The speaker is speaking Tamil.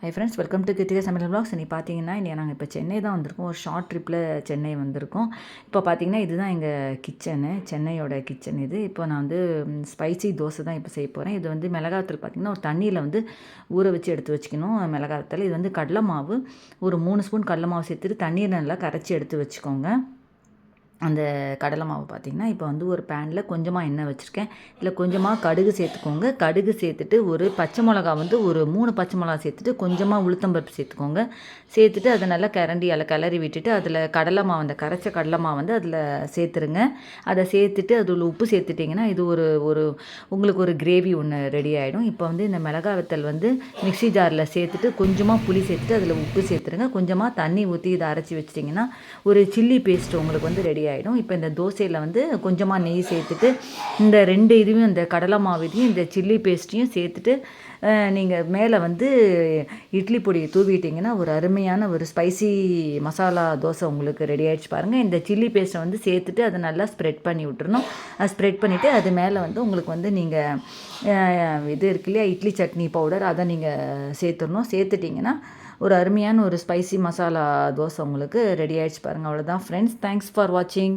Hi friends welcome to Kiruthika சமையல் பிளாக்ஸ் இன்னைக்கு பார்த்தீங்கன்னா இன்றைக்கி நாங்கள் இப்போ சென்னை தான் வந்திருக்கோம். ஒரு ஷார்ட் ட்ரிப்பில் சென்னை வந்திருக்கோம். இப்போ பார்த்தீங்கன்னா இதுதான் எங்கள் கிச்சனு சென்னையோட கிச்சன் இது. இப்போ நான் வந்து ஸ்பைசி தோசை தான் இப்போ செய்ய போகிறேன் இது வந்து மிளகாத்தூள் பார்த்திங்கன்னா ஒரு தண்ணியில் வந்து ஊற வச்சு எடுத்து வச்சுக்கணும் மிளகாத்தூள். இது வந்து கடலை மாவு. ஒரு மூணு ஸ்பூன் கடலை மாவு சேர்த்துட்டு தண்ணீர் நல்லா கரைச்சி எடுத்து வச்சுக்கோங்க. அந்த கடலை மாவு பார்த்திங்கன்னா இப்போ வந்து ஒரு பேனில் கொஞ்சமாக எண்ணெய் வச்சுருக்கேன். இல்லை கொஞ்சமாக கடுகு சேர்த்துக்கோங்க. கடுகு சேர்த்துட்டு ஒரு பச்சை மிளகா வந்து ஒரு மூணு பச்சை மிளகா சேர்த்துட்டு கொஞ்சமாக உளுத்தம்பருப்பு சேர்த்துக்கோங்க. சேர்த்துட்டு அதை நல்லா கிரண்டி அதில் கிளறி விட்டுட்டு அதில் கடலை மாவு அந்த கரைச்ச கடலை மாவு வந்து அதில் சேர்த்துருங்க. அதை சேர்த்துட்டு அதில் உப்பு சேர்த்துட்டிங்கன்னா இது ஒரு ஒரு உங்களுக்கு ஒரு கிரேவி ஒன்று ரெடி ஆகிடும் இப்போ வந்து இந்த மிளகா வத்தல் வந்து மிக்சி ஜாரில் சேர்த்துட்டு கொஞ்சமாக புளி சேர்த்துட்டு அதில் உப்பு சேர்த்துருங்க. கொஞ்சமாக தண்ணி ஊற்றி இதை அரைச்சி வச்சிட்டிங்கன்னா ஒரு சில்லி பேஸ்ட் உங்களுக்கு வந்து ரெடி ஆகிடும் இப்போ இந்த தோசையில் வந்து கொஞ்சமாக நெய் சேர்த்துட்டு இந்த ரெண்டு இதுவும் இந்த கடலை மாவு இதையும் இந்த சில்லி பேஸ்ட்டையும் சேர்த்துட்டு நீங்கள் மேலே வந்து இட்லி பொடியை தூவிட்டிங்கன்னா ஒரு அருமையான ஒரு ஸ்பைசி மசாலா தோசை உங்களுக்கு ரெடி ஆகிடுச்சு பாருங்கள் இந்த சில்லி பேஸ்ட்டை வந்து சேர்த்துட்டு அதை நல்லா ஸ்ப்ரெட் பண்ணி விட்டுறணும். அது ஸ்ப்ரெட் பண்ணிவிட்டு அது மேலே வந்து உங்களுக்கு வந்து நீங்கள் இது இருக்கு இல்லையா இட்லி சட்னி பவுடர் அதை நீங்கள் சேர்த்துடணும். சேர்த்துட்டிங்கன்னா ஒரு அருமையான ஒரு ஸ்பைசி மசாலா தோசை உங்களுக்கு ரெடி ஆகிடுச்சு பாருங்கள் அவ்வளோதான் ஃப்ரெண்ட்ஸ் தேங்க்ஸ் ஃபார் வாட்சிங்